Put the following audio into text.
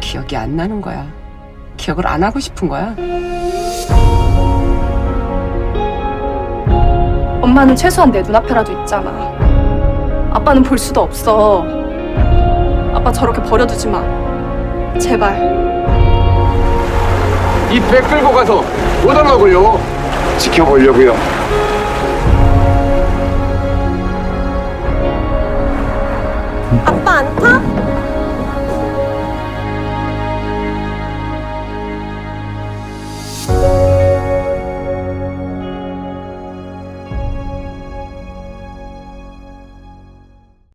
기억이 안 나는 거야. 기억을 안 하고 싶은 거야. 엄마는 최소한 내 눈앞에라도 있잖아. 아빠는 볼 수도 없어. 아빠 저렇게 버려두지 마. 제발. 이 배 끌고 가서 뭐 못 올라고요. 지켜보려고요. 아빠 안 타?